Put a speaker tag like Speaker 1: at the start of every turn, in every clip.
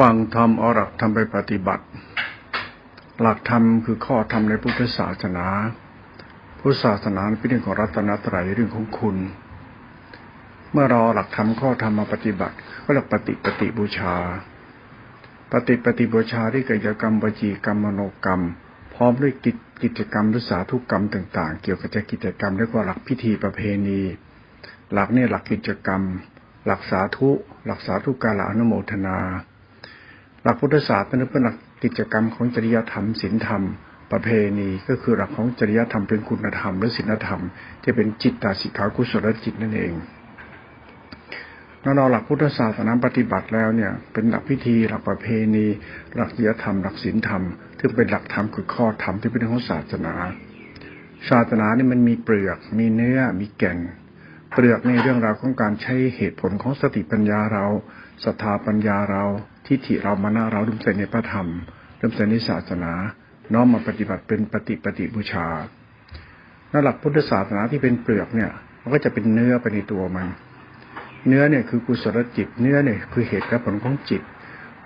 Speaker 1: ฟังธรรมเอาหลักธรรมไปปฏิบัติ หลักธรรมคือข้อธรรมในพุทธศาสนา พุทธศาสนาเป็นเรื่องของรัตนตรัยเรื่องของคุณ เมื่อเราเอหลักธรรมข้อธรรมมาปฏิบัติ ก็เรียกปฏิปฏิบูชา ปฏิปฏิบูชาที่กิจกรรมวจีกรรมมโนกรรม พร้อมด้วยกิจกิจกรรมหรือสาธุกรรมต่าง ๆ เกี่ยวกับกิจกรรมเรียกว่าหลักพิธีประเพณี หลักเนี่ยหลักกิจกรรม หลักสาธุ หลักสาธุการละอนุโมทนา หลักพุทธศาสนาเป็นหลักกิจกรรมของจริยธรรมศีลธรรม ประเพณีก็คือหลักของจริยธรรมเป็นคุณธรรมและศีลธรรม ที่เป็นจิตตาสิกขากุศลจิตนั่นเองแล้วเราหลักพุทธศาสนาปฏิบัติแล้วเนี่ยเป็นหลักพิธีหลักประเพณี หลักจริยธรรม หลักศีลธรรมที่เป็นหลักธรรมคือข้อธรรมที่เป็นของศาสนา ศาสนานี่มันมีเปลือก มีเนื้อมีแก่น เปลือกในเรื่องราวของการใช้เหตุผลของสติปัญญาเราศรัทธาปัญญาเรา ทิฏฐิเรามานะเราดุมใส่ในพระธรรมดุมใส่ในศาสนา น้อมมาปฏิบัติเป็นปฏิปฏิบูชาแล้หลักพุทธศาสนาที่เป็นเปลือกเนี่ยมันก็จะเป็นเนื้อไปในตัวมัน เนื้อเนี่ยคือกุศลจิต เนื้อเนี่ยคือเหตุและผลของจิต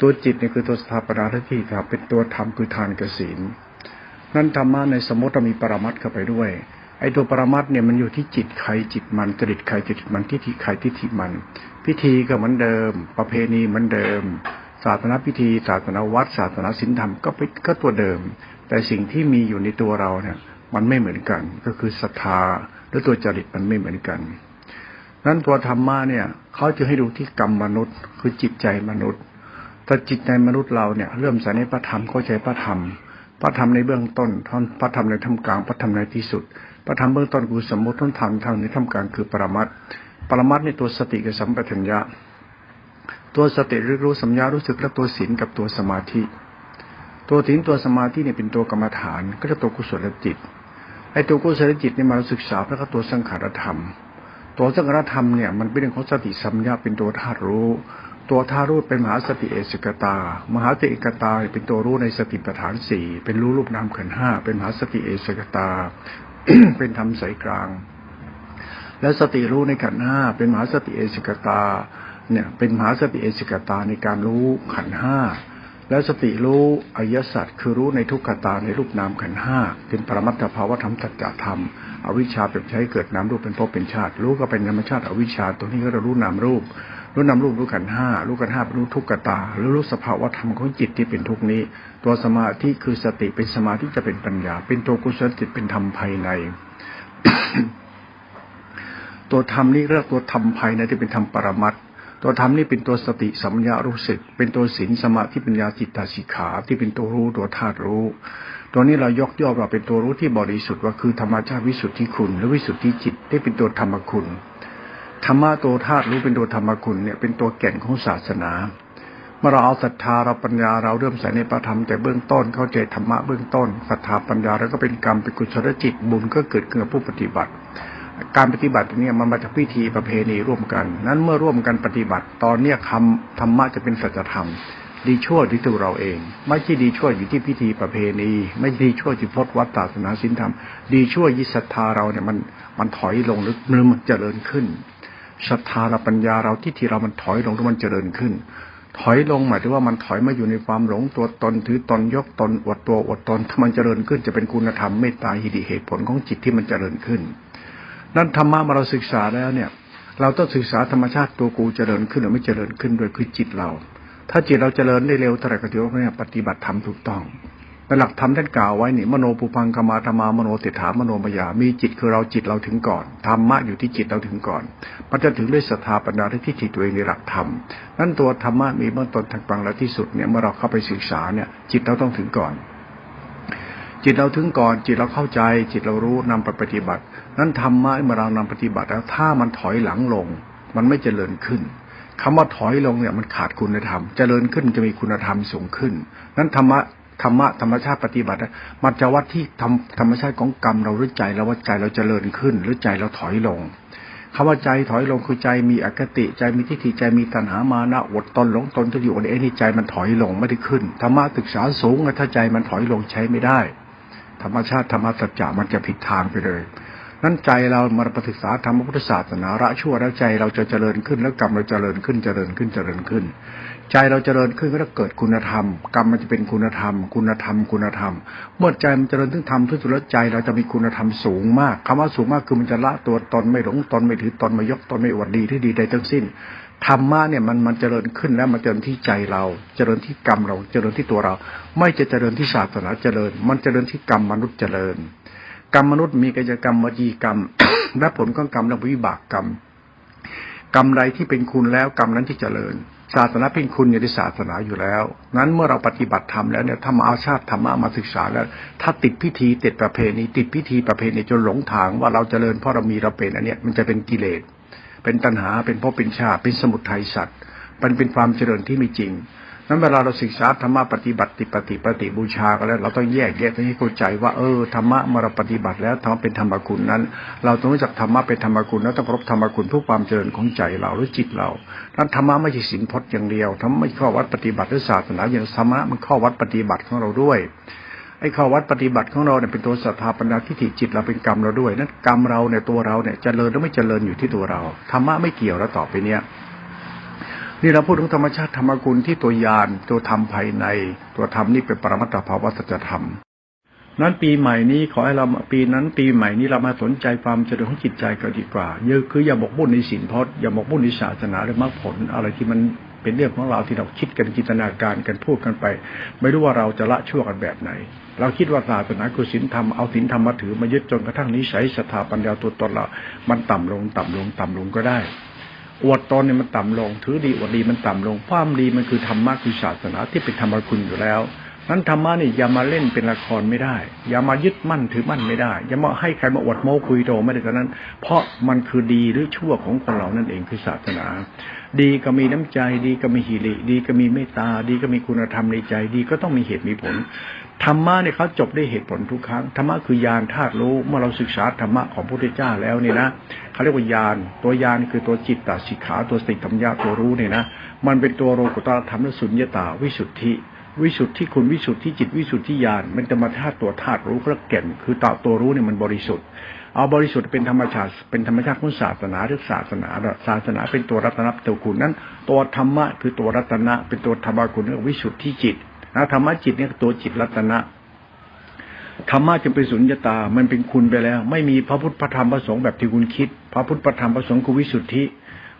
Speaker 1: ตัวจิตเนี่ยคือตัวสถาปนาที่ทำเป็นตัวธรรมคือทานกสินนั่นธรรมะในสมมติมีปรมัตเข้าไปด้วย ไอ้ตัวปรมัตเนี่ยมันอยู่ที่จิตใครจิตมันจริตใครจริตมันทิฏฐิใครทิฏฐิมัน พิธีก็เหมือนเดิม ประเพณีเหมือนเดิม ศาสนาพิธี ศาสนาวัด ศาสนาศีลธรรมก็เป็นก็ตัวเดิม แต่สิ่งที่มีอยู่ในตัวเราเนี่ย มันไม่เหมือนกัน ก็คือศรัทธาหรือตัวจริตมันไม่เหมือนกันนั้นตัวธรรมะเนี่ยเขาจะให้ดูที่กรรมมนุษย์ คือจิตใจมนุษย์แต่จิตใจมนุษย์เราเนี่ยเริ่มใส่ในพระธรรมเข้าใจพระธรรมพระธรรมในเบื้องต้นท่อนพระธรรมในท่ามกลางพระธรรมในที่สุด พระธรรมเบื้องต้นคือสมมติท่อนธรรมทางในท่ามกลางคือปรมัตถ์ปรมัตถ์ในตัวสติกับสัมปชัญญะ ตัวสติรู้รู้สัมยารู้สึกและตัวศีลกับตัวสมาธิ ตัวศีลตัวสมาธิเนี่ยเป็นตัวกรรมฐาน ก็จะตัวกุศลจิตไอ้ตัวกุศลจิตเนี่ยมาศึกษาแล้วก็ตัวสังขารธรรม ตัวสังขารธรรมเนี่ยมันเป็นเรื่องของสติสัมยาเป็นตัวธาตุรู้ ตัวธาตุรู้เป็นมหาสติเอสิกตา มหาสติเอกตาเป็นตัวรู้ในสติปัฏฐานสี่เป็นรู้รูปนามขันห้าเป็นมหาสติเอสิกตา เป็นธรรมสายกลาง และสติรู้ในขันห้าเป็นมหาสติเอสิกตา เนี่ยเป็นมหาสติเอสิกตาในการรู้ขันห้าและสติรู้อริยสัจคือรู้ในทุกขตาในรูปนามขันห้าเป็นปรมัตถภาวธรรมตัจจธรรม อวิชชาเป็นใช้เกิดนามรูปเป็นภพเป็นชาติ รู้ก็เป็นธรรมชาติอวิชชาตัวนี้ก็เรารู้นามรูป รู้นามรูปรู้ขันห้ารู้ขันห้ารู้ทุกขตาหรือรู้สภาวธรรมของจิตที่เป็นทุกนี้ ตัวสมาธิคือสติเป็นสมาธิจะเป็นปัญญา เป็นตัวกุศลจิตเป็นธรรมภายใน ตัวธรรมนี่เรียกตัวธรรมภายในที่เป็นธรรมปรมัตถ์ ตัวธรรมนี่เป็นตัวสติสัมยารู้สึก เป็นตัวศีลสมาธิปัญญาจิตตาสิกขาที่เป็นตัวรู้ตัวธาตุรู้ ตัวนี้เรายกย่อว่าเป็นตัวรู้ที่บริสุทธิ์ว่าคือธรรมชาติวิสุทธิคุณ หรือวิสุทธิจิตที่เป็นตัวธรรมคุณธรรมะตัวธาตุรู้เป็นตัวธรรมคุณเนี่ยเป็นตัวแก่นของศาสนาเมื่อเราเอาศรัทธาเราปัญญาเราเริ่มใส่ในพระธรรมแต่เบื้องต้นเข้าใจธรรมะเบื้องต้นศรัทธาปัญญาแล้วก็เป็นกรรมเป็นกุศลจิตบุญก็เกิดขึ้นกับผู้ปฏิบัติ การปฏิบัติเนี่ยมันมาจากพิธีประเพณีร่วมกัน นั้นเมื่อร่วมกันปฏิบัติ ตอนเนี้ยคำธรรมะจะเป็นสัจธรรม ดีชั่วที่ตัวเราเอง ไม่ใช่ดีชั่วอยู่ที่พิธีประเพณี ไม่ใช่ดีชั่วที่พจน์วัดศาสนาศีลธรรม ดีชั่วยิศรัทธาเราเนี่ยมันมันถอยลงหรือมันเจริญขึ้นศรัทธาเราปัญญาเราที่ที่เรามันถอยลงหรือมันเจริญขึ้น ถอยลงหมายถึงว่ามันถอยมาอยู่ในความหลงตัวตนถือตนยกตนอดตัวอดตนถ้ามันเจริญขึ้นจะเป็นคุณธรรมเมตตาหิริเหตุผลของจิตที่มันเจริญขึ้น นั้นธรรมะมาเราศึกษาแล้วเนี่ย เราต้องศึกษาธรรมชาติตัวกูเจริญขึ้นหรือไม่เจริญขึ้นโดยคือจิตเรา ถ้าจิตเราเจริญได้เร็วเท่าไหร่ก็ถือว่าเนี่ยปฏิบัติธรรมถูกต้องในหลักธรรมท่านกล่าวไว้นี่มโนปุพังคมาธรรมามโนเตถามโนมยา มีจิตคือเราจิตเราถึงก่อนธรรมะอยู่ที่จิตเราถึงก่อนมันจะถึงด้วยศรัทธาปัญญาที่จิตตัวเองในหลักธรรมนั้นตัวธรรมะมีเบื้องต้นทางกลางและที่สุดเนี่ยเมื่อเราเข้าไปศึกษาเนี่ยจิตเราต้องถึงก่อน จิตเราถึงก่อนจิตเราเข้าใจ จิตเรารู้นำไปปฏิบัติ นั้นธรรมะเมื่อเรานำปฏิบัติแล้วถ้ามันถอยหลังลง มันไม่เจริญขึ้นคำว่าถอยลงเนี่ยมันขาดคุณธรรม เจริญขึ้นจะมีคุณธรรมสูงขึ้น นั้นธรรมะธรรมะธรรมชาติปฏิบัติ มันจะวัดที่ธรรมธรรมชาติของกรรมเราหรือใจเราว่าใจเราเจริญขึ้น หรือใจเราถอยลงคำว่าใจถอยลงคือใจมีอคติใจมีทิฏฐิใจมีตัณหามานะอดตนหลงตนที่อยู่ในเอ้นี่ใจมันถอยลงไม่ได้ขึ้นธรรมะศึกษาสูงถ้าใจมันถอยลงใช้ไม่ได้ ธรรมชาติธรรมสัจจะมันจะผิดทางไปเลยนั้นใจเรามาปศึกษาธรรมพุทธศาสนาละชั่วแล้วใจเราจะเจริญขึ้นแล้วกรรมเราเจริญขึ้นเจริญขึ้นเจริญขึ้น ใจเราเจริญขึ้นก็จะเกิดคุณธรรม กรรมมันจะเป็นคุณธรรม คุณธรรมคุณธรรม เมื่อใจมันเจริญถึงธรรมที่สุดแล้วใจเราจะมีคุณธรรมสูงมากคำว่าสูงมากคือมันจะละตัวตนไม่หลงตนไม่ถือตนไม่ยกตนไม่อวดดีที่ดีใดทั้งสิ้น ธรรมะเนี่ยมันมันเจริญขึ้นแล้วมันเจริญที่ใจเรา เจริญที่กรรมเรา เจริญที่ตัวเรา ไม่จะเจริญที่ศาสนาเจริญ มันเจริญที่กรรมมนุษย์เจริญ กรรมมนุษย์มีกายกรรมวจีกรรม และผลของกรรมและวิบากกรรม กรรมใดที่เป็นคุณแล้วกรรมนั้นที่เจริญ ศาสนาเป็นคุณอยู่ในศาสนาอยู่แล้วงั้นเมื่อเราปฏิบัติธรรมแล้วเนี่ยถ้ามาเอาชาติธรรมะมาศึกษาแล้ว ถ้าติดพิธีติดประเพณีติดพิธีประเพณีจนหลงทางว่าเราเจริญเพราะเรามีเราเป็นอันเนี้ยมันจะเป็นกิเลส เป็นตัณหาเป็นพราะเป็นชาติเป็นสมุทัยสัตว์มันเป็นความเจริญที่ไม่จริง นั้นเวลาเราศึกษาธรรมะปฏิบัติปฏิปฏิบูชากันแล้ว เราต้องแยกแยะให้เข้าใจว่าเออธรรมะเมื่อเราปฏิบัติแล้วธรรมเป็นธรรมคุณนั้น เราต้องรู้จักธรรมะเป็นธรรมคุณแล้วต้องรพธรรมคุณเพื่อความเจริญของใจเราหรือจิตเรานั้นธรรมะไม่ใช่สินพจน์อย่างเดียวธรรมะไม่ข้อวัดปฏิบัติหรือศาสนาอย่างธรรมะมันข้อวัดปฏิบัติของเราด้วย อ้ข้อวัดปฏิบัติของเราเนี่ยเป็นตัวสถาปนาทิฏฐิจิตเราเป็นกรรมเราด้วยนั้นกรรมเราเนี่ยตัวเราเนี่ยเจริญหรือไม่เจริญอยู่ที่ตัวเราธรรมะไม่เกี่ยวแล้วต่อไปเนี้ยนี่เราพูดถึงธรรมชาติธรรมกุลที่ตัวยานตัวธรรมภายใน ตัวธรรมนี่เป็นปรมัตถภาวะสัจธรรม นั้นปีใหม่นี้ขอให้เราปีนั้นปีใหม่นี้เรามาสนใจความเจริญของจิตใจกันดีกว่าเยอะคืออย่าหมกมุ่นในศีลพจน์อย่าหมกมุ่นในศาสนาหรือมรรคผลอะไรที่มัน เป็นเรื่องของเราที่เราคิดกันจินตนาการกันพูดกันไป ไม่รู้ว่าเราจะละชั่วกันแบบไหน เราคิดว่าศาสนาคือศีลธรรมเอาศีลธรรมมาถือมายึดจนกระทั่งนิสัยสถาปัญญาตัวตนเรา มันต่ำลงต่ำลงต่ำลงก็ได้อวดตนเนี่ยมันต่ำลง ถือดีอวดดีมันต่ำลง ความดีมันคือธรรมะคือศาสนาที่เป็นธรรมคุณอยู่แล้ว นั้นธรรมะนี่อย่ามาเล่นเป็นละครไม่ได้ อย่ามายึดมั่นถือมั่นไม่ได้ อย่ามาให้ใครมาอวดโม้คุยโตไม่ได้เท่านั้น เพราะมันคือดีหรือชั่วของคนเรานั่นเองคือศาสนา ดีก็มีน้ำใจ ดีก็มีหิริ ดีก็มีเมตตา ดีก็มีคุณธรรมในใจ ดีก็ต้องมีเหตุมีผล ธรรมะเนี่ยเขาจบด้วยเหตุผลทุกครั้ง ธรรมะคือยานธาตุรู้ เมื่อเราศึกษาธรรมะของพระพุทธเจ้าแล้วเนี่ยนะเขาเรียกว่ายาน ตัวยานคือตัวจิตตสิกขา ตัวสติธรรมญาตัวรู้เนี่ยนะ มันเป็นตัวโลกุตตรธรรมและสุญญตาวิสุทธิ วิสุทธิคุณวิสุทธิจิตวิสุทธิญาณมันจะมาธาตุตัวธาตุรู้ก็แก่น คือตัวตัวรู้เนี่ยมันบริสุทธิ์เอาบริสุทธิ์เป็นธรรมชาติเป็นธรรมชาติของศาสนาหรือศาสนาศาสนาเป็นตัวรัตนะตัวคุณนั้น ตัวธรรมะคือตัวรัตนะ เป็นตัวธรรมคุณเรียกวิสุทธิจิตนะธรรมะจิตเนี่ยตัวจิตรัตนะธรรมะจึงเป็นสุญญตา มันเป็นคุณไปแล้ว ไม่มีพระพุทธพระธรรมพระสงฆ์แบบที่คุณคิด พระพุทธพระธรรมพระสงฆ์คือวิสุทธิ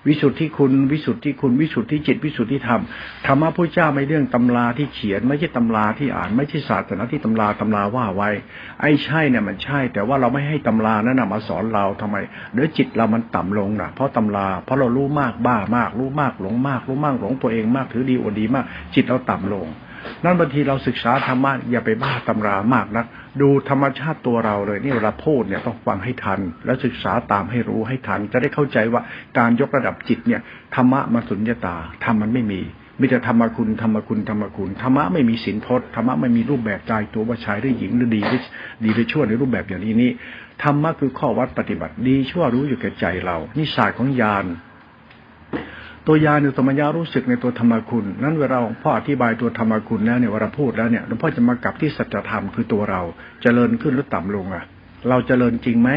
Speaker 1: วิสุทธิคุณ วิสุทธิคุณ วิสุทธิจิต วิสุทธิธรรม ธรรมะพระเจ้าไม่เรื่องตำราที่เขียน ไม่ใช่ตำราที่อ่าน ไม่ใช่ศาสนาที่ตำราตำราว่าไว้ ไอ้ใช่เนี่ยมันใช่ แต่ว่าเราไม่ให้ตำรานั้นมาสอนเราทำไม เดี๋ยวจิตเรามันต่ำลงนะเพราะตำรา เพราะเรารู้มากบ้ามาก รู้มากหลงมาก รู้มากหลงตัวเองมาก ถือดีอวดดีมาก จิตเราต่ำลง นั่นบางทีเราศึกษาธรรมะอย่าไปบ้าตำรามากนัก ดูธรรมชาติตัวเราเลยนี่เวลาพูดเนี่ยต้องฟังให้ทัน แล้วศึกษาตามให้รู้ให้ทัน จะได้เข้าใจว่าการยกระดับจิตเนี่ยธรรมะมาสุญญตาธรรมมันไม่มีมีแต่ธรรมคุณธรรมคุณธรรมคุณธรรมะไม่มีสินพจน์ธรรมะไม่มีรูปแบบกายตัวว่าชายหรือหญิงหรือดีหรือดีหรือชั่วในรูปแบบอย่างนี้นี่ธรรมะคือข้อวัดปฏิบัติดีชั่วรู้อยู่แก่ใจเรานี่ศาสตร์ของญาณ ตัวยาในสมัญญารู้สึกในตัวธรรมคุณ นั้นเวลาหลวงพ่ออธิบายตัวธรรมคุณแล้วเนี่ยเวลาพูดแล้วเนี่ยหลวงพ่อจะมากลับที่สัจธรรมคือตัวเราจเจริญขึ้นหรือต่ำลงอะ เราจเจริญจริงไหม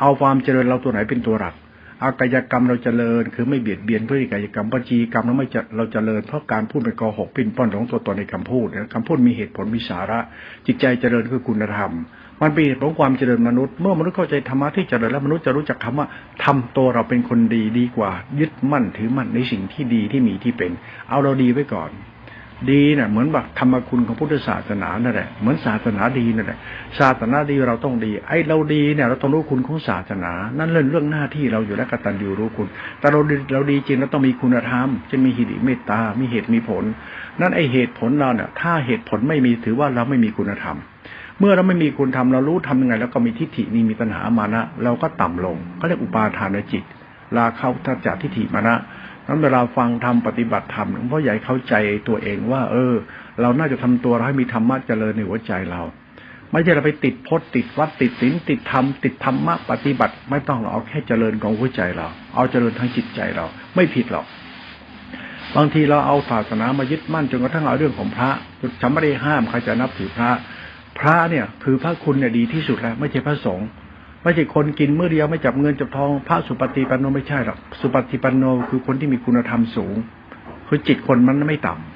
Speaker 1: เอาความเจริญเราตัวไหนเป็นตัวหลักอากายกรรมเราจเจริญ คือไม่เบียดเบียนเพฤติกายกรรมปัจจีกรรมเราไม่จะเราจเจริญเพราะการพูดเป็นกอหกปิ้นป้อนของตัวตนในคำพูดคำพูดมีเหตุผลมีสาระ จิตใจเจริญคือคุณธรรม มันเป็นเหตุของความเจริญมนุษย์ เมื่อมนุษย์เข้าใจธรรมะที่เจริญแล้วมนุษย์จะรู้จักคำว่าทำตัวเราเป็นคนดีดีกว่า ยึดมั่นถือมั่นในสิ่งที่ดีที่มีที่เป็น เอาเราดีไว้ก่อน ดีเนี่ยเหมือนแบบธรรมคุณของพุทธศาสนานั่นแหละเหมือนศาสนาดีนั่นแหละศาสนาดีเราต้องดี ไอ้เราดีเนี่ยเราต้องรู้คุณของศาสนา นั่นเรื่องเรื่องหน้าที่เราอยู่แล้วกตัญญูรู้คุณ แต่เราดีเราดีจริงเราต้องมีคุณธรรม จะมีหิริเมตตา มีเหตุมีผล นั่นไอเหตุผลเราเนี่ยถ้าเหตุผลไม่มีถือว่าเราไม่มีคุณธรรม เมื่อเราไม่มีคุณธรรมเรารู้ทำยังไง แล้วก็มีทิฏฐินี่มีตัณหามานะ เราก็ต่ำลงก็เรียกอุปาทานจิตลาเข้าทัจจทิฏฐิมานะนั้นเวลาฟังธรรมปฏิบัติธรรมหลวงพ่อใหญ่เข้าใจตัวเองว่า เออ เราน่าจะทำตัวเราให้มีธรรมะเจริญในหัวใจเรา ไม่ใช่เราไปติดพจน์ติดวัดติดศีลติดธรรมติดธรรมะปฏิบัติ ไม่ต้องเราเอาแค่เจริญของหัวใจเรา เอาเจริญทั้งจิตใจเรา ไม่ผิดหรอกบางทีเราเอาศาสนามายึดมั่นจนกระทั่งเอาเรื่องของพระฉันไม่ได้ห้ามใครจะนับถือพระ พระเนี่ยคือพระคุณเนี่ยดีที่สุดแล้ว ไม่ใช่พระสงฆ์ไม่ใช่คนกินเมื่อเดียวไม่จับเงินจับทอง พระสุปฏิปันโนไม่ใช่หรอกสุปฏิปันโนคือคนที่มีคุณธรรมสูง คือจิตคนมันไม่ต่ำ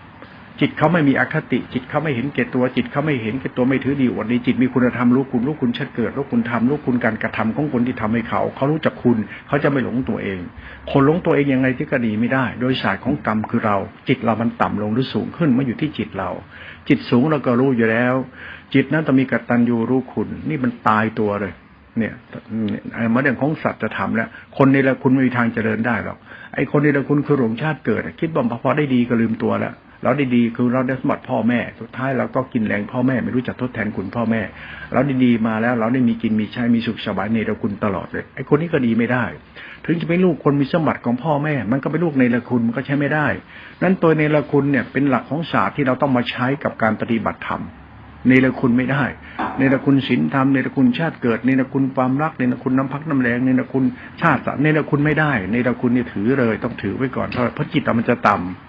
Speaker 1: จิตเขาไม่มีอคติ จิตเขาไม่เห็นแก่ตัว จิตเขาไม่เห็นแก่ตัวไม่ถือดีอวดดีจิตมีคุณธรรมรู้คุณรู้คุณชัดเกิดรู้คุณทำรู้คุณการกระทำของคนที่ทำให้เขา เขารู้จักคุณเขาจะไม่หลงตัวเอง คนหลงตัวเองยังไงที่ก็ดีไม่ได้ โดยศาสตร์ของกรรมคือเรา จิตเรามันต่ำลงหรือสูงขึ้นมาอยู่ที่จิตเรา จิตสูงเราก็รู้อยู่แล้ว จิตนั้นต้องมีกตัญญูรู้คุณ นี่มันตายตัวเลยเนี่ยมาเรื่องของสัตว์จะทำแล้วคนในละคุณไม่มีทางเจริญได้หรอกไอ้คนในละคุณคือหลงชาติเกิด คิดว่าพอได้ดีก็ลืมตัวแล้ว เราได้ดีคือเราได้สมบัติพ่อแม่ สุดท้ายเราก็กินแรงพ่อแม่ไม่รู้จักทดแทนคุณพ่อแม่ เราได้ดีมาแล้ว เราได้มีกินมีใช้มีสุขสบายในละคุณตลอดเลยไอ้คนนี้ก็ดีไม่ได้ ถึงจะเป็นลูกคนมีสมบัติของพ่อแม่ มันก็เป็นลูกในละคุณมันก็ใช้ไม่ได้ นั้นตัวในละคุณเนี่ยเป็นหลักของศาสตร์ที่เราต้องมาใช้กับการปฏิบัติธรรมเนรคุณไม่ได้เนรคุณศีลธรรมเนรคุณชาติเกิดเนรคุณความรักเนรคุณน้ำพักน้ำแรงเนรคุณชาติเนรคุณไม่ได้เนรคุณเนี่ยถือเลยต้องถือไว้ก่อนเพราะจิตมันจะต่ำ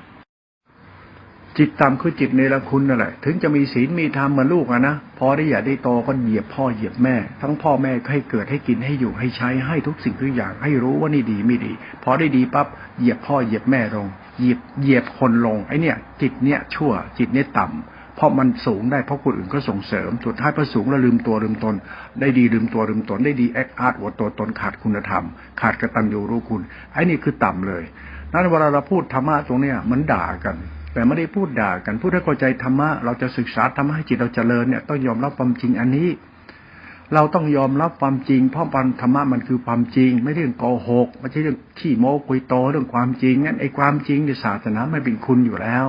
Speaker 1: จิตต่ำคือจิตเนรคุณนั่นแหละถึงจะมีศีลมีธรรมเหมือนลูกอะนะพอได้อยาได้โตก็เหยียบพ่อเหยียบแม่ ทั้งพ่อแม่ให้เกิดให้กินให้อยู่ให้ใช้ให้ทุกสิ่งทุกอย่างให้รู้ว่านี่ดีไม่ดี พอได้ดีปั๊บเหยียบพ่อเหยียบแม่ลงเหยียบเหยียบคนลงไอเนี่ย จิตเนี่ยชั่ว จิตเนี่ยต่ำเพราะมันสูงได้เพราะคนอื่นก็ส่งเสริมสุดท้ายพอสูงแล้วลืมตัวลืมตน ได้ดีลืมตัวลืมตน ได้ดีแอคอาร์ตอวตัวตนขาดคุณธรรม ขาดกระตัญญูรู้คุณไอ้นี่คือต่ำเลย นั้นเวลาเราพูดธรรมะตรงเนี้ยมันด่ากัน แต่ไม่ได้พูดด่ากันพูดให้เข้าใจธรรมะเราจะศึกษาธรรมะให้จิตเราเจริญเนี่ยต้องยอมรับความจริงอันนี้ เราต้องยอมรับความจริง เพราะปันธรรมะมันคือความจริง ไม่ใช่เรื่องโกหกไม่ใช่เรื่องขี้โม้คุยโตเรื่องความจริงงั้นไอ้ความจริงในศาสนาไม่เป็นคุณอยู่แล้ว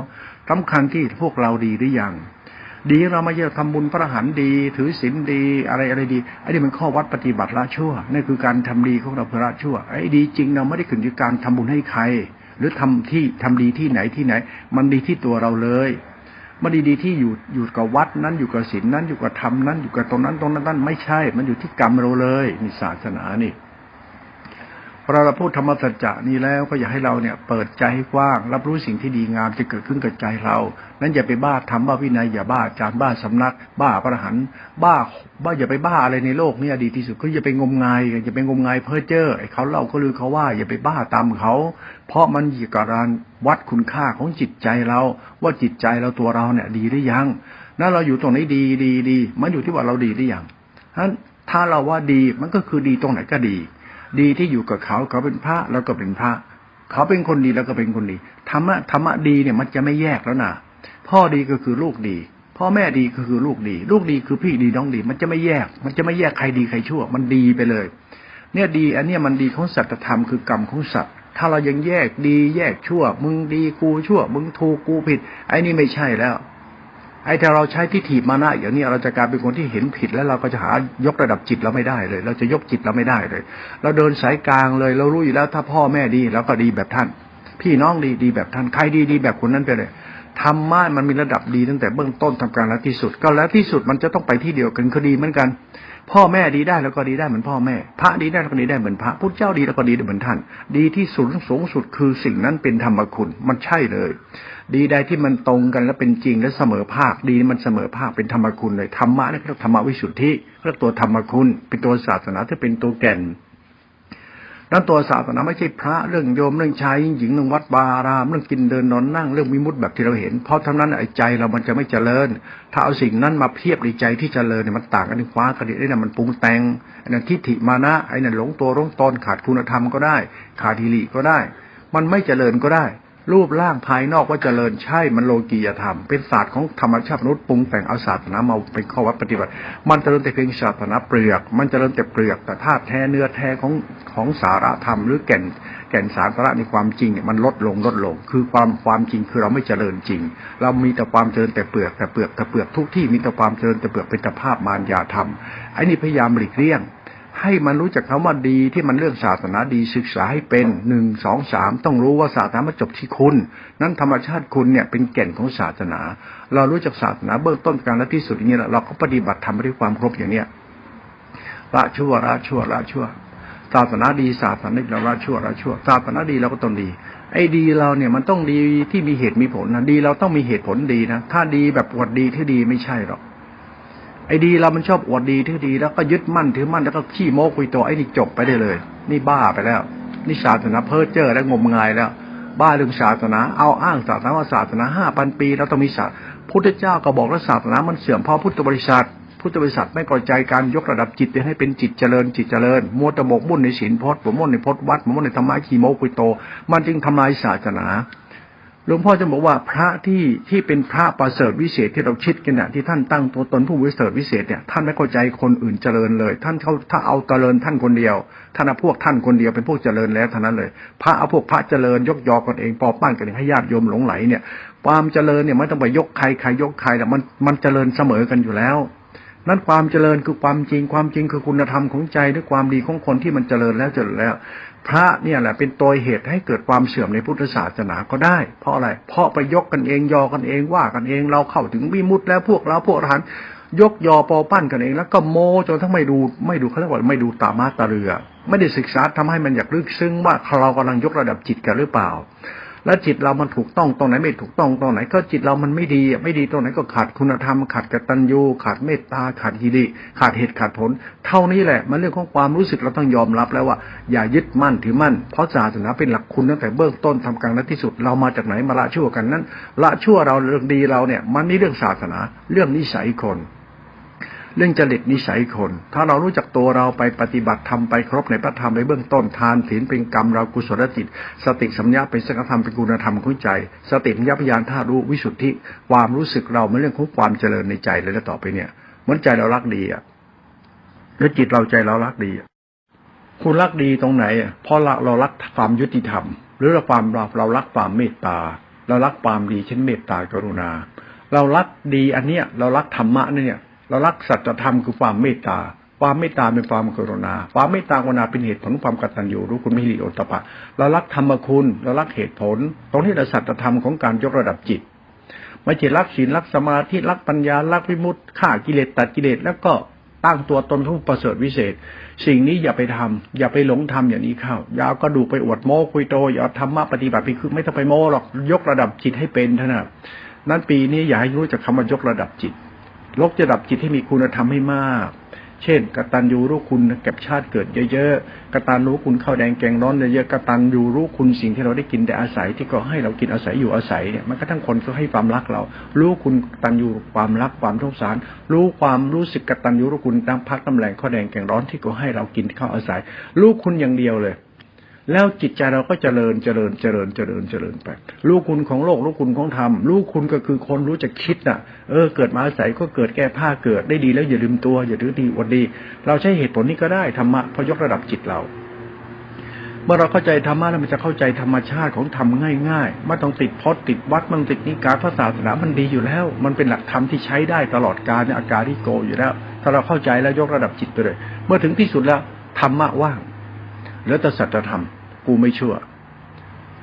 Speaker 1: สำคัญที่พวกเราดีหรือยังดีเรามาเยอะทำบุญพระหันดี ถือศีลดีอะไรอะไรดีไอ้นี่มันข้อวัดปฏิบัติละชั่วนั่นคือการทำดีของเราเพื่อละชั่วไอ้ดีจริงเราไม่ได้ขึ้นอยู่การทำบุญให้ใคร หรือทำที่ทำดีที่ไหนที่ไหน มันดีที่ตัวเราเลย มันดีดีที่อยู่อยู่กับวัดนั้นอยู่กับศีลนั้นอยู่กับธรรมนั้นอยู่กับตรงนั้นตรงนั้นนั้นไม่ใช่ มันอยู่ที่กรรมเราเลยนี่ศาสนานี่ พอเราพูดธรรมสัจจะนี้แล้วก็อยากให้เราเนี่ยเปิดใจให้กว้าง รับรู้สิ่งที่ดีงามจะเกิดขึ้นกับใจเรา นั้นอย่าไปบ้าทำบ้าวินัยอย่าบ้าอาจารย์บ้าสำนัก บ้าพระหันบ้าบ้าอย่าไปบ้าอะไรในโลกเนี่ยดีที่สุดคืออย่าไปงมงายอย่าไปงมงายเพ้อเจ้อไอ้เขาเล่าก็ลือเขาว่า อย่าไปบ้าตามเขา เพราะมันเกี่กับการวัดคุณค่าของจิตใจเรา ว่าจิตใจเราตัวเราเนี่ยดีหรือยังนั่นเราอยู่ตรงไหนดีดีดีมันอยู่ที่ว่าเราดีหรือยังนั้นถ้าเราว่าดีมันก็คือดีตรงไหนก็ดี ดีที่อยู่กับเขา เขาเป็นพระแล้วก็เป็นพระ เขาเป็นคนดีแล้วก็เป็นคนดีธรรมะธรรมะดีเนี่ยมันจะไม่แยกแล้วนะพ่อดีก็คือลูกดี พ่อแม่ดีก็คือลูกดี ลูกดีคือพี่ดีน้องดี มันจะไม่แยก มันจะไม่แยกใครดีใครชั่ว มันดีไปเลย เนี่ยดี อันเนี้ยมันดีของสัตธรรมคือกรรมของสัตว์ ถ้าเรายังแยกดีแยกชั่ว มึงดีกูชั่ว มึงถูกกูผิด ไอ้นี่ไม่ใช่แล้ว ไอ้ถ้าเราใช้ทิฏฐิมานะอย่างนี้เราจะกลายเป็นคนที่เห็นผิดแล้วเราก็จะหายกระดับจิตเราไม่ได้เลย เราจะยกจิตเราไม่ได้เลย เราเดินสายกลางเลย เรารู้อยู่แล้วถ้าพ่อแม่ดีเราก็ดีแบบท่าน พี่น้องดีดีแบบท่านใครดีดีแบบคนนั้นไปเลย ธรรมะมันมีระดับดีตั้งแต่เบื้องต้นทำการแล้วที่สุด ก็แล้วที่สุดมันจะต้องไปที่เดียวกันคือดีเหมือนกัน พ่อแม่ดีได้แล้วก็ดีได้เหมือนพ่อแม่ พระดีได้แล้วก็ดีได้เหมือนพระพุทธเจ้าดีแล้วก็ดีได้เหมือนท่าน ดีที่สุดสูงสุดคือสิ่งนั้นเป็นธรรมคุณมันใช่เลย ดีใดที่มันตรงกันและเป็นจริงและเสมอภาคดีมันเสมอภาคเป็นธรรมคุณเลยธรรมะนี่เรียกธรรมวิสุทธิเรียกตัวธรรมคุณเป็นตัวศาสนาที่เป็นตัวแก่น นั้นตัวศาสนาไม่ใช่พระเรื่องโยมเรื่องชายหญิงเรื่องวัดบารามเรื่องกินเดินนอนนั่งเรื่องมิมุติแบบที่เราเห็น เพราะทั้งนั้นไอ้ใจเรามันจะไม่เจริญ ถ้าเอาสิ่งนั้นมาเทียบในใจที่เจริญเนี่ยมันต่างกันในฟ้ากันดิไอ้นั่นมันปรุงแต่งไอ้นั่นทิฏฐิมานะไอ้นั่นหลงตัวหลงตนขาดคุณธรรมก็ได้ ขาดทิริก็ได้ มันไม่เจริญก็ได้ รูปร่างภายนอกว่าเจริญใช่มันโลกียธรรม เป็นศาสตร์ของธรรมชาติมนุษย์ปรุงแต่งเอาศาสนามาเป็นข้อวัดปฏิบัติ มันเจริญแต่เพียงศาสนาเปลือก มันเจริญแต่เปลือกแต่ธาตุแท้เนื้อแท้ของของสาระธรรม หรือแก่นแก่นสาระในความจริงเนี่ยมันลดลงลดลง คือความความจริงคือเราไม่เจริญจริง เรามีแต่ความเจริญแต่เปลือกแต่เปลือกแต่เปลือกทุกที่มีแต่ความเจริญแต่เปลือกเป็นแต่ภาพมารยาธรรมไอ้นี่พยายามหลีกเลี่ยง ให้มันรู้จักคำว่าดีที่มันเรื่องศาสนาดีศึกษาให้เป็นหนึ่งสองสามต้องรู้ว่าศาสนามาจบที่คุณ นั้นธรรมชาติคุณเนี่ยเป็นแก่นของศาสนา เรารู้จักศาสนาเบื้องต้นกางและที่สุดอย่างนี้เราก็ปฏิบัติทำไปด้วยความครบอย่างเนี้ยละชั่วละชั่วละชั่วศาสนาดีศาสนาดีเราละชั่วละชั่วศาสนาดีเราก็ต้องดี ไอ้ดีเราเนี่ยมันต้องดีที่มีเหตุมีผลนะดีเราต้องมีเหตุผลดีนะถ้าดีแบบปวดดีที่ดีไม่ใช่หรอก ไอ้ดีเรามันชอบอวดดีถือดีแล้วก็ยึดมั่นถือมั่นแล้วก็ขี้โม้คุยตัวไอ้นี่จบไปได้เลย นี่บ้าไปแล้ว นี่ศาสนาเพ้อเจ้อและงมงายแล้ว บ้าเรื่องศาสนา เอาอ้างศาสนาว่าศาสนาห้าพันปีแล้วต้องมีศาสพุทธเจ้าก็บอกว่าศาสนามันเสื่อมเพราะพุทธบริษัทพุทธบริษัทไม่เข้าใจการยกระดับจิตให้เป็นจิตเจริญจิตเจริญมัวตะหมกมุ่นในศีลพจน์หมกมุ่นในพจน์วัดหมกมุ่นในธรรมะขี้โมกุยโต มันจึงทำลายศาสนา หลวงพ่อจะบอกว่าพระที่ที่เป็นพระประเสริฐวิเศษที่เราคิดกันเนี่ยที่ท่านตั้งตัวตนผู้วิเศษวิเศษเนี่ยท่านไม่เข้าใจคนอื่นเจริญเลย ท่านเขาถ้าเอาเจริญท่านคนเดียวท่านเอาพวกท่านคนเดียวเป็นพวกเจริญแล้วเท่านั้นเลย พระเอาพวกพระเจริญยกยอกันเองปอปั้นกันเองให้ญาติโยมหลงไหลเนี่ยความเจริญเนี่ยไม่ต้องไปยกใครใครยกใครแต่มันมันเจริญเสมอกันอยู่แล้วนั้นความเจริญคือความจริงความจริงคือคุณธรรมของใจด้วยความดีของคนที่มันเจริญแล้วเจริญแล้ว พระเนี่ยแหละเป็นตัวเหตุให้เกิดความเสื่อมในพุทธศาสนาก็ได้ เพราะอะไร เพราะไปยกกันเองยอกันเองว่ากันเองเราเข้าถึงวิมุตแล้วพวกเราพวกทหารยกยอปอปั้นกันเองแล้วก็โมจนทั้งไม่ดูไม่ดูเขาเรียกว่าไม่ดูตามาตาเรือ ไม่ได้ศึกษาทำให้มันอยากลึกซึ้งว่าเรากำลังยกระดับจิตกันหรือเปล่า แล้วจิตเรามันถูกต้องตรงไหนไม่ถูกต้องตรงไหน ก็จิตเรามันไม่ดีไม่ดีตรงไหนก็ขาดคุณธรรมขาดกตัญญูขาดเมตตาขาดฮิริขาดเหตุขาดผล เท่านี้แหละมันเรื่องของความรู้สึกเราต้องยอมรับแล้วว่า อย่ายึดมั่นถือมั่น เพราะศาสนาเป็นหลักคุณตั้งแต่เบื้องต้นทำกลางและที่สุดเรามาจากไหนมาละชั่วกันนั้นละชั่วเราเรื่องดีเราเนี่ยมันนี่เรื่องศาสนาเรื่องนิสัยคน รื่องจริตนิสัยคน ถ้าเรารู้จักตัวเราไปปฏิบัติทำไปครบในพระธรรมในเบื้องต้นทานศีลเป็นกรรมเรากุศลจิต สติสัมยาเป็นสังฆธรรมเป็นคุณธรรมของใจ สติปัญญาพยานท่ารู้วิสุทธิ ความรู้สึกเราเป็นเรื่องของความเจริญในใจเลยแล้วต่อไปเนี่ยเหมือนใจเรารักดีอะแล้วจิตเราใจเรารักดีอะคุณรักดีตรงไหนอะเพราะเราเรารักความยุติธรรม หรือเราความเราเรารักความเมตตา เรารักความดีเช่นเมตตากรุณา เรารักดีอันเนี้ยเรารักธรรมะเนี่ย เรารักสัจธรรมคือความเมตตา ความเมตตาเป็นความกรุณา ความเมตตากรุณาเป็นเหตุผลของความกตัญญูรู้คุณไม่หิริโอตปะ เรารักธรรมคุณ เรารักเหตุผล ตรงนี้เราสัจธรรมของการยกระดับจิตไม่ใช่รักศีลรักสมาธิรักปัญญารักวิมุตติฆ่ากิเลสตัดกิเลสแล้วก็ตั้งตัวตนผู้ประเสริฐวิเศษ สิ่งนี้อย่าไปทำอย่าไปหลงทำอย่างนี้เข้าอย่าเอากระดูกไปอวดโม้คุยโตอย่าเอาธรรมะปฏิบัติไปคือไม่ต้องไปโม้หรอกยกระดับจิตให้เป็นเท่านั้นนั้นปีนี้อย่าให้รู้จักคำว่ายกระดับจิต ลกระดับจิตให้มีคุณธรรมให้มาก เช่นกตัญญูรู้คุณเก็บชาติเกิดเยอะๆกตัญรู้คุณข้าวแดงแกงร้อนเยอะๆกตัญญูรู้คุณสิ่งที่เราได้กินแต่อาศัยที่ก็ให้เรากินอาศัยอยู่อาศัยเนี่ยมันก็ทั้งคนก็ให้ความรักเรา รู้คุณกตัญญูความรักความสงสาร รู้ความรู้สึกกตัญญูรู้คุณตั้งพักน้ำแรงข้าวแดงแกงร้อนที่ก็ให้เรากินข้าวอาศัย รู้คุณอย่างเดียวเลย แล้วจิตใจเราก็เจริญเจริญเจริญเจริญเจริญไปรู้คุณของโลกรู้คุณของธรรมรู้คุณก็คือคนรู้จักคิดน่ะ เออ เกิดมาอาศัยก็เกิดแก้ผ้าเกิดได้ดีแล้วอย่าลืมตัวอย่าถือดีอดดี เราใช้เหตุผลนี้ก็ได้ธรรมะพอยกระดับจิตเรา เมื่อเราเข้าใจธรรมะแล้วมันจะเข้าใจธรรมชาติของธรรมง่ายๆไม่ต้องติดพจน์ติดวัดมันติดนิการพระศาสนามันดีอยู่แล้ว มันเป็นหลักธรรมที่ใช้ได้ตลอดกาลในอาการที่โกอยู่แล้ว ถ้าเราเข้าใจแล้วยกระดับจิตไปเลย เมื่อถึงที่สุดแล้วธรรมะว่างแล้วแต่สัจธรรม กูไม่ชั่ว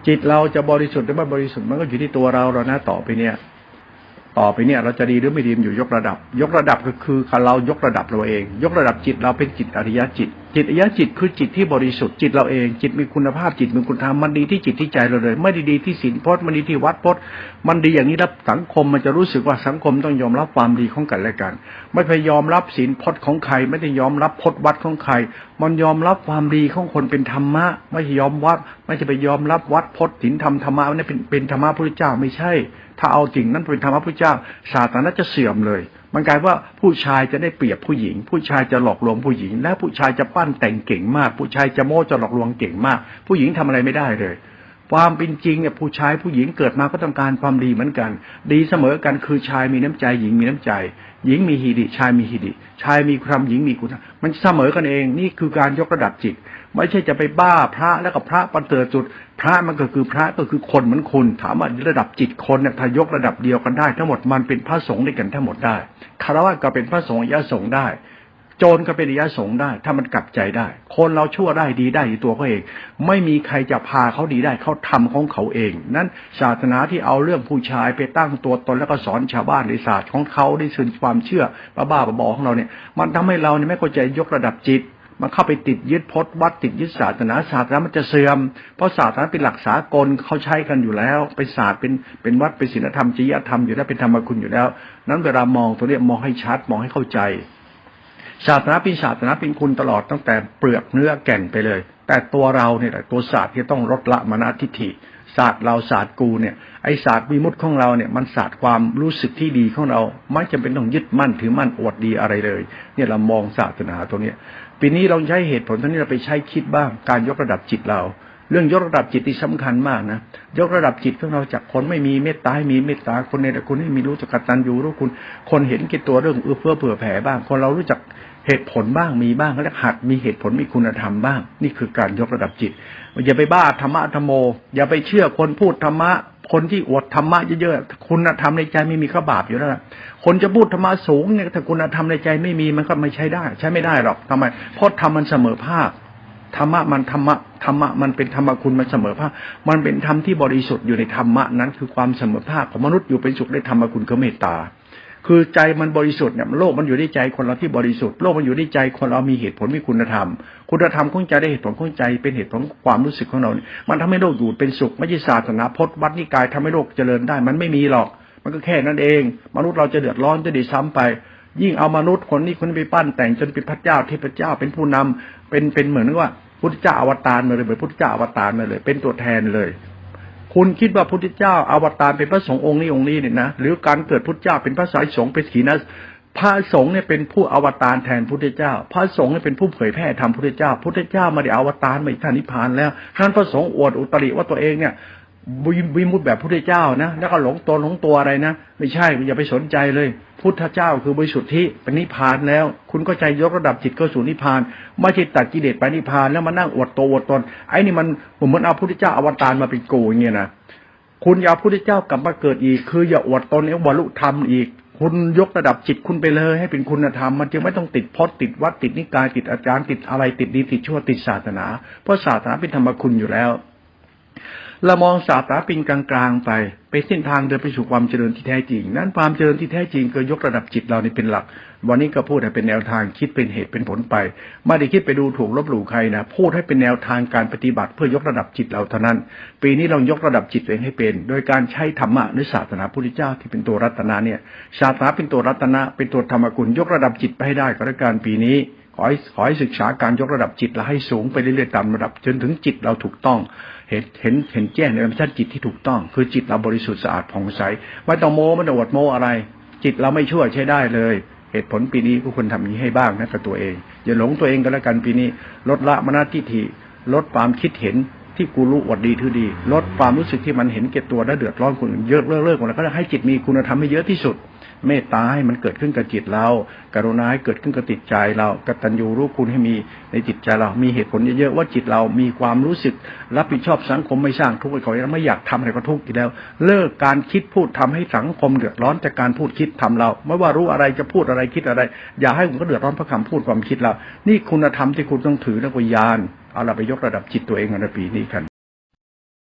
Speaker 1: จิตเราจะบริสุทธิ์หรือไม่บริสุทธิ์มันก็อยู่ที่ตัวเราเรานะต่อไปเนี่ย ต่อไปเนี่ย เราจะดีหรือไม่ดีมันอยู่ยกระดับ ยกระดับก็คือเรายกระดับเราเอง ยกระดับจิตเราเป็นจิตอริยจิตจิตอริยจิตคือจิตที่บริสุทธิ์จิตเราเองจิตมีคุณภาพจิตมีคุณธรรมมันดีที่จิตที่ใจเราเลย ไม่ด้ดีที่ศีลพจน์มันดีที่วัดพจน์มันดีอย่างนี้แล้วสังคมมันจะรู้สึกว่าสังคมต้องยอมรับความดีของกันและกัน ไม่ไปยอมรับศีลพจน์ของใคร ไม่ได้ยอมรับพจน์วัดของใคร มันยอมรับความดีของคนเป็นธรรมะ ไม่ใช่ยอมวัด ไม่ใช่ไปยอมรับวัดพจน์ศีลธรรมธรรมะนั่นเป็นเป็นธรรมะพระพุทธเจ้าไม่ใช่ ถ้าเอาจริงนั้นเป็นธรรมะพระพุทธเจ้าศาสนาจะเสื่อมเลยมันกลายว่าผู้ชายจะได้เปรียบผู้หญิง ผู้ชายจะหลอกลวงผู้หญิง และผู้ชายจะปั้นแต่งเก่งมาก ผู้ชายจะโม้จะหลอกลวงเก่งมาก ผู้หญิงทำอะไรไม่ได้เลย ความเป็นจริงเนี่ยผู้ชายผู้หญิงเกิดมาก็ต้องการความดีเหมือนกัน ดีเสมอกันคือชายมีน้ำใจ หญิงมีน้ำใจ หญิงมีฮิริชายมีฮิริชายมีความหญิงมีคุณมันเสมอกันเองนี่คือการยกระดับจิต ไม่ใช่จะไปบ้าพระแล้วกับพระประเสริฐสุด พระมันก็คือพระก็คือคนเหมือนคุณถามว่าระดับจิตคนเนี่ยถ้ายกระดับเดียวกันได้ ทั้งหมดมันเป็นพระสงฆ์ด้วยกันทั้งหมดได้คารวะก็เป็นพระสงฆ์ยะสงฆ์ได้ โจรก็เป็นอริยสงฆ์ได้ ถ้ามันกลับใจได้ คนเราชั่วได้ดีได้ตัวเขาเอง ไม่มีใครจะพาเขาดีได้เขาทำของเขาเอง นั้นศาสนาที่เอาเรื่องผู้ชายไปตั้งตัวตนแล้วก็สอนชาวบ้านในศาสตร์ของเขาได้ซึนความเชื่อบ้าบ้าๆบอๆของเราเนี่ยมันทำให้เราเนี่ยไม่เข้าใจยกระดับจิตมันเข้าไปติดยึดพจน์วัดติดยึดศาสนาศาสนามันจะเสื่อม เพราะศาสนาเป็นหลักสากลเขาใช้กันอยู่แล้ว เป็นศาสตร์เป็นเป็นวัดเป็นศีลธรรมจริยธรรมอยู่แล้วเป็นธรรมคุณอยู่แล้ว นั้นเวลามองตัวเนี้ยมองให้ชัดมองให้เข้าใจ ศาสนาเป็นศาสนาเป็นคุณตลอดตั้งแต่เปลือกเนื้อแก่นไปเลย แต่ตัวเราเนี่ยแหละตัวศาสตร์ที่ต้องลดละมานะทิฏฐิศาสตร์เราศาสตร์กูเนี่ยไอศาสตร์วิมุตของเราเนี่ยมันศาสตร์ความรู้สึกที่ดีของเราไม่จำเป็นต้องยึดมั่นถือมั่นอวดดีอะไรเลย เนี่ยเรามองศาสนาตัวเนี้ยปีนี้เราใช้เหตุผลตัวนี้เราไปใช้คิดบ้างการยกระดับจิตเรา เรื่องยกระดับจิตที่สำคัญมากนะยกระดับจิตของเราจากคนไม่มีเมตตาให้มีเมตตาคนในคนให้มีรู้จักกตัญญูรู้คุณ คนเห็นแก่ตัวเรื่องเอื้อเฟื้อเผื่อแผ่บ้าง คนเรารู้จักเหตุผลบ้างมีบ้างเขาเรียกหัดมีเหตุผลมีคุณธรรมบ้าง นี่คือการยกระดับจิตอย่าไปบ้าธรรมะธรรมโม อย่าไปเชื่อคนพูดธรรมะคนที่อวดธรรมะเยอะๆ คุณธรรมในใจไม่มีข้าบาปอยู่แล้วคนจะพูดธรรมะสูงเนี่ยถ้าคุณธรรมในใจไม่มีมันก็ไม่ใช่ได้ ใช้ไม่ได้หรอกทำไมเพราะธรรมมันเสมอภาค ธรรมะมันธรรมะธรรมะมันเป็นธรรมคุณมันเสมอภาค มันเป็นธรรมที่บริสุทธิ์อยู่ในธรรมะนั้น คือความเสมอภาคของมนุษย์อยู่เป็นสุขได้ธรรมคุณก็เมตตา คือใจมันบริสุทธิ์เนี่ยโลกมันอยู่ที่ใจคนเราที่บริสุทธิ์โลกมันอยู่ที่ใจคนเรามีเหตุผลมีคุณธรรม คุณธรรมของใจได้เหตุผลของใจเป็นเหตุผลความรู้สึกของเราเนี่ยมันทำให้โลกอยู่เป็นสุขไม่ใช่ศาสนาพจน์วัดนิกายทำให้โลกเจริญได้ มันไม่มีหรอก มันก็แค่นั้นเอง มนุษย์เราจะเดือดร้อนจะดีซ้ำไป ยิ่งเอามนุษย์คนนี้คนนี้ไปปั้นแต่งจนเป็นพระเจ้าเทพเจ้าเป็นผู้นำเป็นเป็นเหมือนว่าพุทธเจ้าอวตารมาเลยเหมือนพุทธเจ้าอวตารมาเลย เป็นตัวแทนเลย คุณคิดว่าพุทธเจ้าอวตารเป็นพระสงฆ์องค์นี้องค์นี้เนี่ยนะหรือการเกิดพุทธเจ้าเป็นพระสายสงฆ์เป็นขีณะพระสงฆ์เนี่ยเป็นผู้อวตารแทนพุทธเจ้า พระสงฆ์เนี่ยเป็นผู้เผยแพร่ธรรมพุทธเจ้า พุทธเจ้ามาได้อวตารมาอีกท่านนิพพานแล้วท่านพระสงฆ์อวดอุตริว่าตัวเองเนี่ย วิวิมุตติแบบพุทธเจ้านะแล้วก็หลงตนหลงตัวอะไรนะไม่ใช่อย่าไปสนใจเลย พุทธเจ้าคือบริสุทธิเป็นนิพพานแล้ว คุณก็ใจยกระดับจิตเข้าสู่นิพพานไม่ใช่ตัดกิเลสไปนิพพานแล้วมานั่งอวดตัวอวดตนไอ้นี่มันเหมือนเอาพุทธเจ้าอวตารมาเป็นโกอย่างเงี้ยนะคุณอย่าเอาพุทธเจ้ากลับมาเกิดอีก คืออย่าอวดตนเองบรรลุธรรมอีก คุณยกระดับจิตคุณไปเลยให้เป็นคุณธรรม มันจึงไม่ต้องติดพจน์ติดวัดติดนิกายติดอาจารย์ติดอะไรติดดีติดชั่วติดศาสนา เพราะศาสนาเป็นธรรมคุณอยู่แล้ว เรามองศาสนาป็นกลางๆไปเป็นเส้นทางเดินไปสู่ความเจริญที่แท้จริง นั้นความเจริญที่แท้จริงคือยกระดับจิตเรานี่เป็นหลัก วันนี้ก็พูดให้เป็นแนวทางคิดเป็นเหตุเป็นผลไป ไม่ได้คิดไปดูถูกลบหลู่ใครนะ พูดให้เป็นแนวทางการปฏิบัติเพื่อยกระดับจิตเราเท่านั้น ปีนี้เรายกระดับจิตเองให้เป็น โดยการใช้ธรรมะในศาสนาพุทธเจ้าที่เป็นตัวรัตนะเนี่ยศาสนาเป็นตัวรัตนะเป็นตัวธรรมกุลยกระดับจิตไปให้ได้ก็แล้วกันปีนี้ขอให้ขอให้ศึกษาการยกระดับจิตเราให้สูงไปเรื่อยๆตามระดับจนถึงจิตเราถูกต้อง เห็นเห็นเห็นแจ้งในธรรมชาติจิตที่ถูกต้อง คือจิตเราบริสุทธิ์สะอาดผ่องใสไม่ต้องโม้ไม่ต้องอวดโม้อะไร จิตเราไม่ชั่วใช้ได้เลย เหตุผลปีนี้ก็ควรทำอย่างนี้ให้บ้างนะกับตัวเอง อย่าหลงตัวเองก็แล้วกันปีนี้ ลดละมนาทิฏฐิลดความคิดเห็น ที่กูรู้อวดดีทือดี ลดความรู้สึกที่มันเห็นแก่ตัวและเดือดร้อนคนอื่นเยอะเลิกเลิกหมดแล้วก็ให้จิตมีคุณธรรมให้เยอะที่สุด เมตตาให้มันเกิดขึ้นกับจิตเรา กรุณาให้เกิดขึ้นกับจิตใจเรากตัญญูรู้คุณให้มีในจิตใจเรา มีเหตุผลเยอะๆว่าจิตเรามีความรู้สึก รับผิดชอบสังคมไม่สร้างทุกข์ให้เขาไม่อยากทำอะไรก็ทุกข์อีกแล้ว เลิกการคิดพูดทำให้สังคมเดือดร้อนจากการพูดคิดทำเรา ไม่ว่ารู้อะไรจะพูดอะไรคิดอะไร อย่าให้ผมก็เดือดร้อนเพราะคำพูดความคิดเรา นี่คุณธรรมที่คุณต้องถือนะวิญญาณ เอาเราไปยกระดับจิตตัวเองในปีนี้กัน